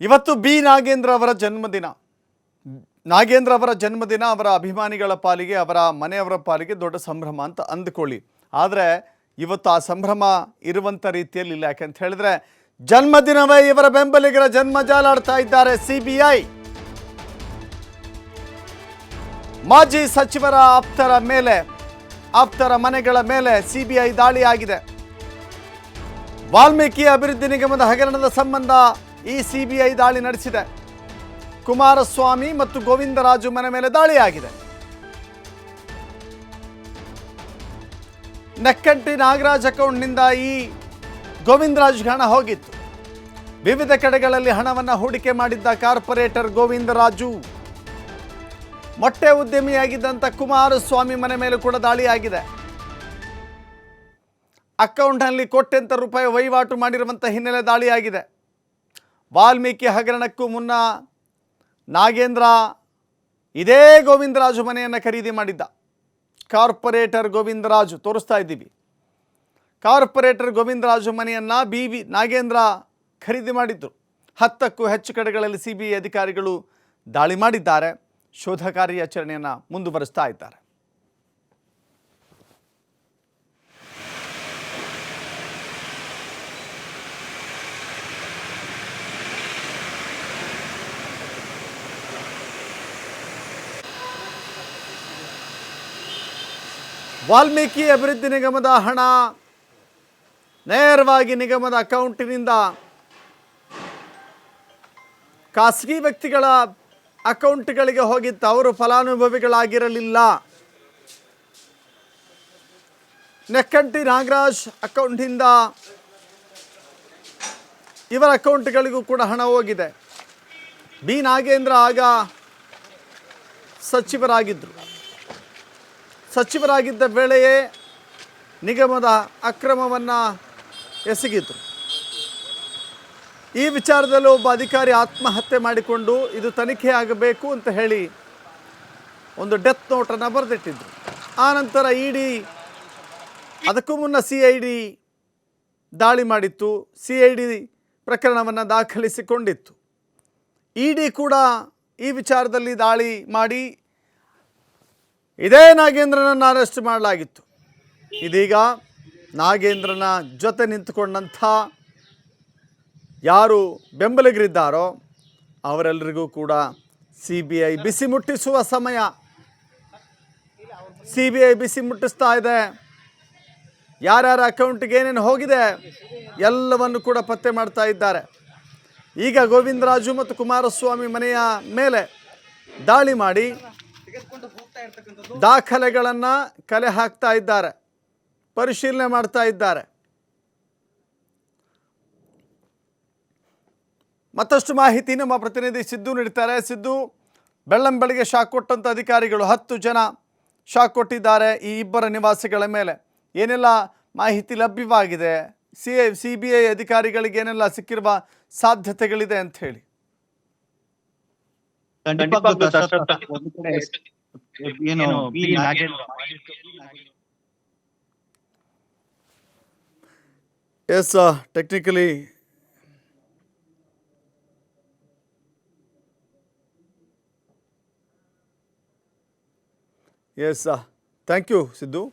ಇವತ್ತು ಬಿ. ನಾಗೇಂದ್ರ ಅವರ ಜನ್ಮದಿನ. ನಾಗೇಂದ್ರ ಅವರ ಜನ್ಮದಿನ ಅವರ ಅಭಿಮಾನಿಗಳ ಪಾಲಿಗೆ, ಅವರ ಮನೆಯವರ ಪಾಲಿಗೆ ದೊಡ್ಡ ಸಂಭ್ರಮ ಅಂತ ಅಂದುಕೊಳ್ಳಿ. ಆದರೆ ಇವತ್ತು ಆ ಸಂಭ್ರಮ ಇರುವಂಥ ರೀತಿಯಲ್ಲಿ ಇಲ್ಲ. ಯಾಕಂತ ಹೇಳಿದ್ರೆ ಜನ್ಮದಿನವೇ ಇವರ ಬೆಂಬಲಿಗರ ಜನ್ಮ ಜಾಲಾಡ್ತಾ ಇದ್ದಾರೆ ಸಿ ಬಿ ಐ. ಮಾಜಿ ಸಚಿವರ ಆಪ್ತರ ಮೇಲೆ, ಆಪ್ತರ ಮನೆಗಳ ಮೇಲೆ ಸಿಬಿಐ ದಾಳಿ ಆಗಿದೆ ವಾಲ್ಮೀಕಿ ಅಭಿವೃದ್ಧಿ ನಿಗಮದ ಹಗರಣದ ಸಂಬಂಧ ಈ ಸಿಬಿಐ ದಾಳಿ ನಡೆಸಿದೆ. ಕುಮಾರಸ್ವಾಮಿ ಮತ್ತು ಗೋವಿಂದರಾಜು ಮನೆ ಮೇಲೆ ದಾಳಿಯಾಗಿದೆ. ನೆಕ್ಕಂಟಿ ನಾಗರಾಜ್ ಅಕೌಂಟ್ನಿಂದ ಈ ಗೋವಿಂದರಾಜ್ಗೆ ಹಣ ಹೋಗಿತ್ತು. ವಿವಿಧ ಕಡೆಗಳಲ್ಲಿ ಹಣವನ್ನು ಹೂಡಿಕೆ ಮಾಡಿದ್ದ ಕಾರ್ಪೊರೇಟರ್ ಗೋವಿಂದರಾಜು. ಮೊಟ್ಟೆ ಉದ್ಯಮಿಯಾಗಿದ್ದಂಥ ಕುಮಾರಸ್ವಾಮಿ ಮನೆ ಮೇಲೆ ಕೂಡ ದಾಳಿಯಾಗಿದೆ. ಅಕೌಂಟ್ನಲ್ಲಿ ಕೋಟ್ಯಂತರ ರೂಪಾಯಿ ವಹಿವಾಟು ಮಾಡಿರುವಂಥ ಹಿನ್ನೆಲೆ ದಾಳಿಯಾಗಿದೆ. ವಾಲ್ಮೀಕಿ ಹಗರಣಕ್ಕೂ ಮುನ್ನ ನಾಗೇಂದ್ರ ಇದೇ ಗೋವಿಂದರಾಜು ಮನೆಯನ್ನು ಖರೀದಿ ಮಾಡಿದ್ದ. ಕಾರ್ಪೊರೇಟರ್ ಗೋವಿಂದರಾಜು ತೋರಿಸ್ತಾ ಇದ್ದೀವಿ. ಕಾರ್ಪೊರೇಟರ್ ಗೋವಿಂದರಾಜು ಮನೆಯನ್ನು ಬಿ ವಿ ನಾಗೇಂದ್ರ ಖರೀದಿ ಮಾಡಿದ್ದರು ಹತ್ತಕ್ಕೂ ಹೆಚ್ಚು ಕಡೆಗಳಲ್ಲಿ ಸಿ ಬಿ ಐ ಅಧಿಕಾರಿಗಳು ದಾಳಿ ಮಾಡಿದ್ದಾರೆ. ಶೋಧ ಕಾರ್ಯಾಚರಣೆಯನ್ನು ಮುಂದುವರಿಸ್ತಾ ಇದ್ದಾರೆ. ವಾಲ್ಮೀಕಿ ಅಭಿವೃದ್ಧಿ ನಿಗಮದ ಹಣ ನೇರವಾಗಿ ನಿಗಮದ ಅಕೌಂಟಿನಿಂದ ಖಾಸಗಿ ವ್ಯಕ್ತಿಗಳ ಅಕೌಂಟ್ಗಳಿಗೆ ಹೋಗಿತ್ತು ಅವರು ಫಲಾನುಭವಿಗಳಾಗಿರಲಿಲ್ಲ. ನೆಕ್ಕಂಟಿ ನಾಗರಾಜ್ ಅಕೌಂಟಿಂದ ಇವರ ಅಕೌಂಟ್ಗಳಿಗೂ ಕೂಡ ಹಣ ಹೋಗಿದೆ. ಬಿ ನಾಗೇಂದ್ರ ಆಗ ಸಚಿವರಾಗಿದ್ದರು ಸಚಿವರಾಗಿದ್ದ ವೇಳೆಯೇ ನಿಗಮದ ಅಕ್ರಮವನ್ನು ಎಸಗಿದ್ರು. ಈ ವಿಚಾರದಲ್ಲಿ ಒಬ್ಬ ಅಧಿಕಾರಿ ಆತ್ಮಹತ್ಯೆ ಮಾಡಿಕೊಂಡು ಇದು ತನಿಖೆ ಆಗಬೇಕು ಅಂತ ಹೇಳಿ ಒಂದು ಡೆತ್ ನೋಟನ್ನು ಬರೆದಿಟ್ಟಿದ್ರು. ಆನಂತರ ಇ ಡಿ ಅದಕ್ಕೂ ಮುನ್ನ ಸಿ ಐ ಡಿ ದಾಳಿ ಮಾಡಿತ್ತು. ಸಿ ಐ ಡಿ ಪ್ರಕರಣವನ್ನು ದಾಖಲಿಸಿಕೊಂಡಿತ್ತು. ಇ ಡಿ ಕೂಡ ಈ ವಿಚಾರದಲ್ಲಿ ದಾಳಿ ಮಾಡಿ ಇದೇ ನಾಗೇಂದ್ರನನ್ನು ಅರೆಸ್ಟ್ ಮಾಡಲಾಗಿತ್ತು. ಇದೀಗ ನಾಗೇಂದ್ರನ ಜೊತೆ ನಿಂತುಕೊಂಡಂಥ ಯಾರು ಬೆಂಬಲಿಗರಿದ್ದಾರೋ ಅವರೆಲ್ಲರಿಗೂ ಕೂಡ ಸಿ ಬಿ ಐ ಬಿಸಿ ಮುಟ್ಟಿಸುವ ಸಮಯ. ಸಿ ಬಿ ಐ ಬಿಸಿ ಮುಟ್ಟಿಸ್ತಾ ಇದೆ. ಯಾರ್ಯಾರ ಅಕೌಂಟ್ಗೆ ಏನೇನು ಹೋಗಿದೆ ಎಲ್ಲವನ್ನು ಕೂಡ ಪತ್ತೆ ಮಾಡ್ತಾ ಇದ್ದಾರೆ. ಈಗ ಗೋವಿಂದರಾಜು ಮತ್ತು ಕುಮಾರಸ್ವಾಮಿ ಮನೆಯ ಮೇಲೆ ದಾಳಿ ಮಾಡಿ ದಾಖಲೆಗಳನ್ನು ಕಲೆ ಹಾಕ್ತಾ ಇದ್ದಾರೆ ಪರಿಶೀಲನೆ ಮಾಡ್ತಾ ಇದ್ದಾರೆ. ಮತ್ತಷ್ಟು ಮಾಹಿತಿ ನಮ್ಮ ಪ್ರತಿನಿಧಿ ಸಿದ್ದು ನೀಡ್ತಾರೆ ಸಿದ್ದು ಬೆಳ್ಳಂಬೆಳಗ್ಗೆ ಶಾಕ್ ಕೊಟ್ಟಂಥ ಅಧಿಕಾರಿಗಳು ಹತ್ತು ಜನ ಶಾಕ್ ಕೊಟ್ಟಿದ್ದಾರೆ ಈ ಇಬ್ಬರ ನಿವಾಸಿಗಳ ಮೇಲೆ. ಏನೆಲ್ಲ ಮಾಹಿತಿ ಲಭ್ಯವಾಗಿದೆ? C A C B I ಅಧಿಕಾರಿಗಳಿಗೆ ಏನೆಲ್ಲ ಸಿಕ್ಕಿರುವ ಸಾಧ್ಯತೆಗಳಿದೆ ಅಂತ ಹೇಳಿ. you know. Yes, uh, technically, yes, uh, thank you, Sidhu.